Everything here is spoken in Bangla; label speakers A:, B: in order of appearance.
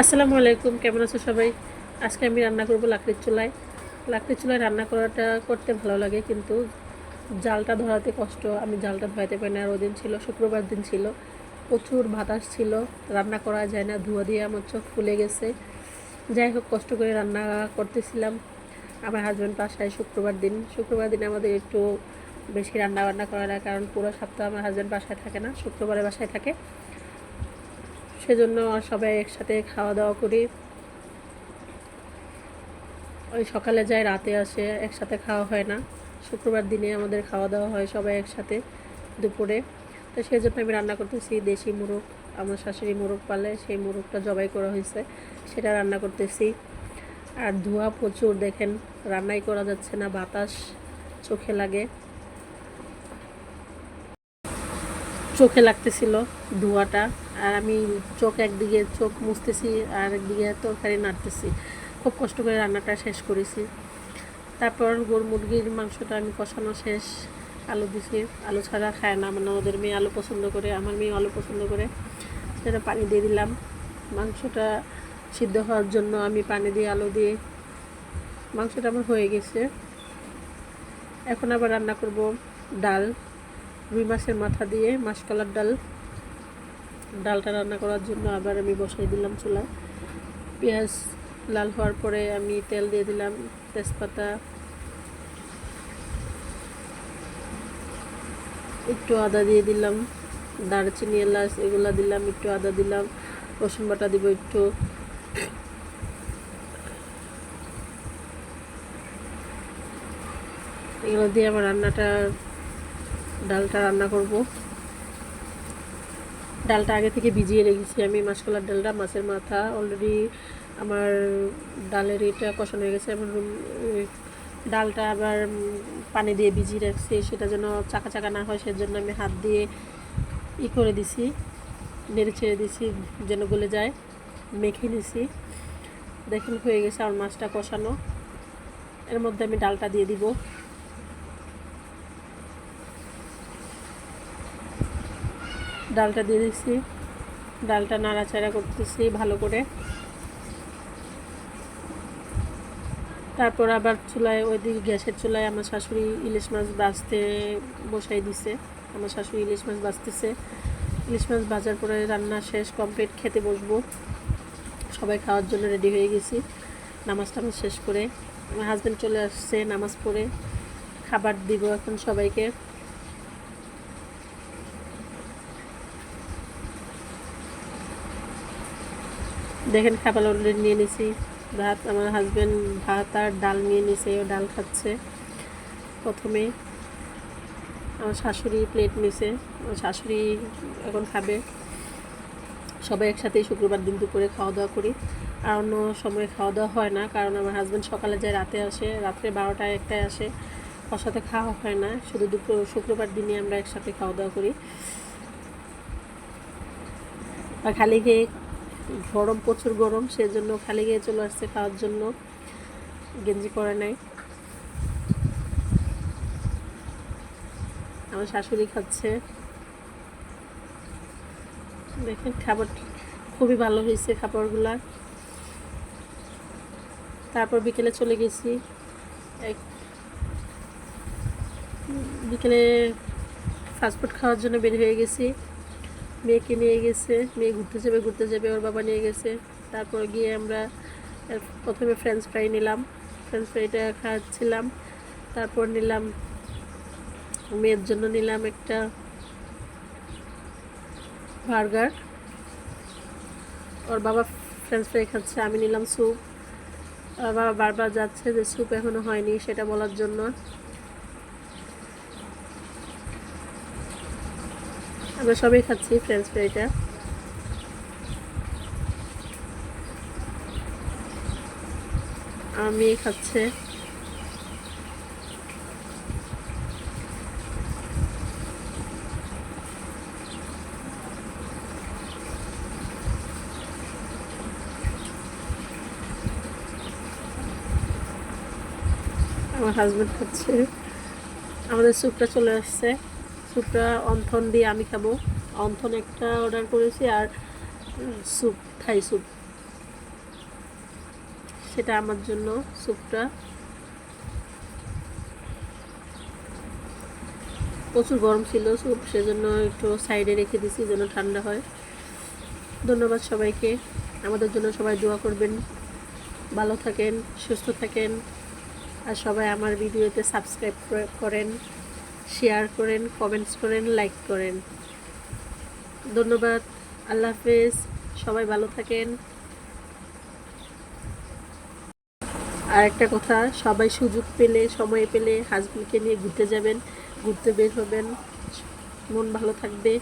A: আসসালামু আলাইকুম, কেমন আছো সবাই? আজকে আমি রান্না করব লাকড়ির চুলায়। লাকড়ির চুলায় রান্না করাটা করতে ভালো লাগে, কিন্তু জালটা ধরাতে কষ্ট। আমি জালটা ধরাতে পারি না ওদিন ছিল, শুক্রবার দিন ছিল। প্রচুর বাতাস ছিল, রান্না করা যায় না, ধোয়া দিয়ে আমার চোখ ফুলে গেছে। যাই হোক, কষ্ট করে রান্না করতেছিলাম। আমার হাজব্যান্ড বাসায় শুক্রবার দিন। শুক্রবার দিন আমাদের একটু বেশি রান্না বান্না করা লাগে কারণ পুরো সপ্তাহ আমার হাজব্যান্ড বাসায় থাকে না, শুক্রবারে বাসায় থাকে। সেজন্য সবাই একসাথে খাওয়া দাওয়া করি। ওই সকালে যায় রাতে আসে, একসাথে খাওয়া হয় না। শুক্রবার দিনে আমাদের খাওয়া দাওয়া হয় সবাই একসাথে দুপুরে। তো সেই জন্য আমি রান্না করতেছি দেশি মুরগ, আমার শাশুড়ি মুরগ পালে সেই মুরগটা জবাই করা হয়েছে, সেটা রান্না করতেছি। আর ধোঁয়া প্রচুর, দেখেন, রান্নাই করা যাচ্ছে না, বাতাস চোখে লাগে। চোখে লাগতেছিল ধোঁয়াটা আর আমি চোখ একদিকে চোখ মুছতেছি আর একদিকে তরকারি নাড়তেছি। খুব কষ্ট করে রান্নাটা শেষ করেছি। তারপর গরু মুরগির মাংসটা আমি কষানো শেষ, আলু দিছি। আলু ছাড়া খায় না মানে ওদের মেয়ে আলু পছন্দ করে, আমার মেয়ে আলু পছন্দ করে। সেটা পানি দিয়ে দিলাম। মাংসটা সিদ্ধ হওয়ার জন্য আমি পানি দিয়ে আলু দিয়ে মাংসটা আমার হয়ে গেছে। এখন আবার রান্না করব ডাল। রুই মাছের মাথা দিয়ে মাসকলার ডাল, ডালটা রান্না করার জন্য আবার আমি বসাই দিলাম চুলায়। পেঁয়াজ লাল হওয়ার পরে আমি তেল দিয়ে দিলাম তেজপাতা। একটু আদা দিয়ে দিলাম, দারচিনি, এলাচ এগুলো দিলাম, একটু আদা দিলাম, রসুন বাটা দিব একটু। এগুলো দিয়ে আমার রান্নাটা ডালটা রান্না করব। ডালটা আগে থেকে ভিজিয়ে রেখেছি। আমি মাসকলার ডালটা, মাছের মাথা অলরেডি আমার ডালের এটা কষানো হয়ে গেছে। আমার ডালটা আবার পানি দিয়ে ভিজিয়ে রাখছি। সেটা যেন চাকা চাকা না হয়, সেজন্য আমি হাত দিয়ে ই করে দিছি, নেড়ে ছেড়ে দিছি, যেন গলে যায়। মেখে নিছি। দেখেন, হয়ে গেছে আমার মাছটা কষানো। এর মধ্যে আমি ডালটা দিয়ে দিব। ডালটা দিয়ে দিচ্ছি। ডালটা নাড়াচাড়া করতেছি ভালো করে। তারপর আবার চুলায়, ওইদিকে গ্যাসের চুলায় আমার শাশুড়ি ইলিশ মাছ বাছতে বসাই দিছে। আমার শাশুড়ি ইলিশ মাছ বাছতেছে ইলিশ মাছ ভাজার পরে রান্না শেষ কমপ্লিট খেতে বসবো। সবাই খাওয়ার জন্য রেডি হয়ে গেছি। নামাজ টামাজ শেষ করে। আমার হাজব্যান্ড চলে আসছে নামাজ পড়ে। খাবার দিব এখন সবাইকে। দেখেন খাবার অলরেডি নিয়ে নিছি। ভাত, আমার হাজব্যান্ড ভাত আর ডাল নিয়ে নিছে, ও ডাল খাচ্ছে প্রথমে। আমার শাশুড়ি প্লেট নিছে, আমার শাশুড়ি এখন খাবে। সবাই একসাথেই শুক্রবার দিন দুপুরে খাওয়া দাওয়া করি। আর অন্য সময় খাওয়া দাওয়া হয় না, কারণ আমার হাজব্যান্ড সকালে যায় রাতে আসে, রাত্রে বারোটায় একটায় আসে। ওর সাথে খাওয়া হয় না, শুধু দুপুর, শুক্রবার দিনে আমরা একসাথে খাওয়া দাওয়া করি। আর খালি খেয়ে গরম, প্রচুর গরম, সেজন্য খালি গিয়ে চলে আসছে খাওয়ার জন্য। গেঞ্জি পরে নাই। আমার শাশুড়ি খাচ্ছে। দেখেন, খাবার খুবই ভালো হয়েছে খাবারগুলা। তারপর বিকেলে চলে গেছি। এক বিকেলে ফাস্টফুড খাওয়ার জন্য বের হয়ে গেছি। মেয়েকে নিয়ে গেছে, মেয়ে ঘুরতে যাবে ঘুরতে যাবে, ওর বাবা নিয়ে গেছে। তারপর গিয়ে আমরা প্রথমে ফ্রেঞ্চ ফ্রাই নিলাম। ফ্রেঞ্চ ফ্রাইটা খাচ্ছিলাম। তারপর নিলাম, মেয়ের জন্য নিলাম একটা বার্গার ওর বাবা ফ্রেঞ্চ ফ্রাই খাচ্ছে, আমি নিলাম স্যুপ বাবা বারবার যাচ্ছে যে স্যুপ এখনও হয়নি, সেটা বলার জন্য। আমরা সবাই খাচ্ছি ফ্রেঞ্চ ফ্রাইটা আমি খাচ্ছে। আমার হাজব্যান্ড খাচ্ছে। আমাদের স্যুপটা চলে আসছে। স্যুপটা অন্থন দিয়ে আমি খাব। অন্থন একটা অর্ডার করেছি আর স্যুপ থাই স্যুপ সেটা আমার জন্য স্যুপটা প্রচুর গরম ছিল স্যুপ সেজন্য একটু সাইডে রেখে দিছি যেন ঠান্ডা হয়। ধন্যবাদ সবাইকে। আমাদের জন্য সবাই দোয়া করবেন। ভালো থাকেন, সুস্থ থাকেন। আর সবাই আমার ভিডিওতে সাবস্ক্রাইব করেন। শেয়ার করেন কমেন্টস করেন লাইক করেন। ধন্যবাদ, আল্লাহ হাফেজ, সবাই ভালো থাকেন। আর একটা কথা, সবাই সুযোগ পেলে, সময় পেলে হাজবেন্ডকে নিয়ে ঘুরতে যাবেন, ঘুরতে বের হবেন। মন ভালো থাকবে।